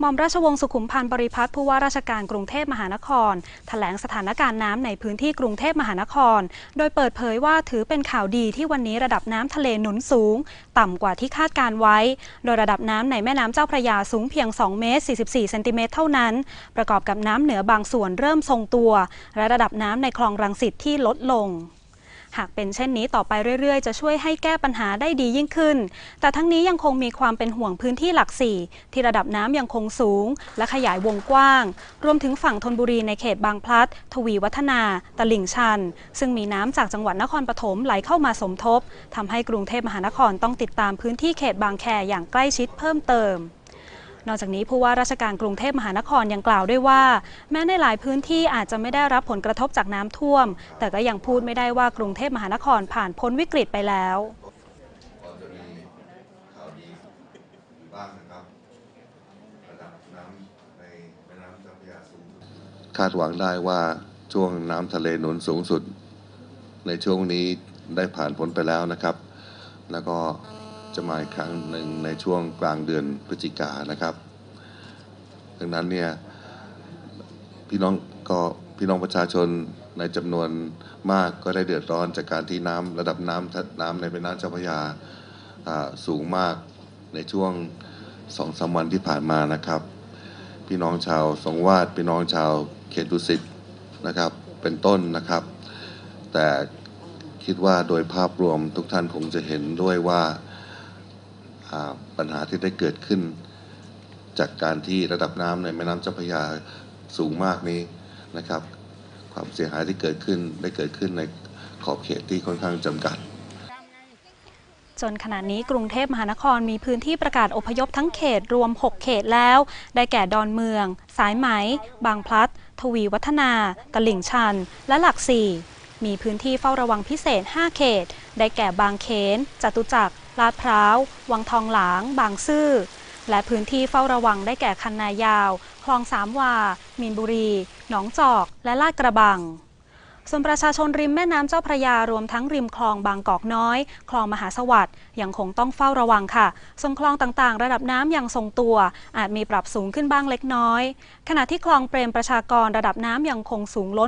หม่อมราชวงศ์สุขุมพันธ์บริพัตรผู้ว่าราชการกรุงเทพมหานครแถลงสถานการณ์น้ำในพื้นที่กรุงเทพมหานคร โดยเปิดเผยว่าถือเป็นข่าวดีที่วันนี้ระดับน้ำทะเลหนุนสูง ต่ำกว่าที่คาดการไว้ โดยระดับน้ำในแม่น้ำเจ้าพระยาสูงเพียง 2 เมตร 44 เซนติเมตรเท่านั้น ประกอบกับน้ำเหนือบางส่วนเริ่มทรงตัว และระดับน้ำในคลองรังสิตที่ลดลง หากเป็นเช่นนี้ต่อไปเรื่อยๆ จะช่วยให้แก้ปัญหาได้ดียิ่งขึ้น แต่ทั้งนี้ยังคงมีความเป็นห่วงพื้นที่หลักสี่ที่ระดับน้ำยังคงสูง และขยายวงกว้าง รวมถึงฝั่งธนบุรีในเขตบางพลัด ทวีวัฒนา ตลิ่งชัน ซึ่งมีน้ำจากจังหวัดนครปฐมไหลเข้ามาสมทบทำให้กรุงเทพมหานครต้องติดตามพื้นที่เขตบางแคอย่างใกล้ชิดเพิ่มเติม นอกจากนี้ผู้ว่าราชการกรุงเทพมหานครยังกล่าวด้วยว่า แม้ในหลายพื้นที่อาจจะไม่ได้รับผลกระทบจากน้ำท่วม แต่ก็ยังพูดไม่ได้ว่ากรุงเทพมหานครผ่านพ้นวิกฤตไปแล้วคาดคาดหวังได้ว่าช่วงน้ำทะเลหนุนสูงสุด ในช่วงนี้ได้ผ่านพ้นไปแล้วนะครับ แล้วก็ จะมาอีกครั้งหนึ่งในช่วงกลางเดือนพฤศจิกานะครับ ดังนั้นเนี่ยพี่น้องก็พี่น้องประชาชนในจำนวนมากก็ได้เดือดร้อนจากการที่น้ำระดับน้ำน้ำในแม่น้ำเจ้าพระยาสูงมากในช่วงสองสามวันที่ผ่านมานะครับ พี่น้องชาวสงวาดพี่น้องชาวเขตดุสิตนะครับเป็นต้นนะครับ แต่คิดว่าโดยภาพรวมทุกท่านคงจะเห็นด้วยว่า ปัญหาที่ได้เกิดขึ้น จากการที่ระดับน้ำในแม่น้ำเจ้าพระยาสูงมากนี้นะครับ ความเสียหายที่เกิดขึ้นได้เกิดขึ้นในขอบเขตที่ค่อนข้างจำกัดจนขณะนี้กรุงเทพมหานครมีพื้นที่ประกาศอพยพทั้งเขตรวม 6 เขตแล้ว ได้แก่ดอนเมือง สายไหม บางพลัด ทวีวัฒนา ตลิ่งชัน และหลักสี่มีพื้นที่เฝ้าระวังพิเศษ 5 เขต ได้แก่บางเขน จตุจักร ลาดพร้าว วังทองหลาง บางซื่อ และพื้นที่เฝ้าระวังได้แก่คันนายาว คลองสามวา มีนบุรี หนองจอก และลาดกระบังส่วนประชาชนริมแม่น้ำเจ้าพระยารวมทั้งริมคลองบางกอกน้อย คลองมหาสวัสดิ์ยังคงต้องเฝ้าระวังค่ะ ส่วนคลองต่างๆ ระดับน้ำยังทรงตัว อาจมีปรับสูงขึ้นบ้างเล็กน้อย ขณะที่คลองเปรมประชากรระดับน้ำยังคงสูงล้น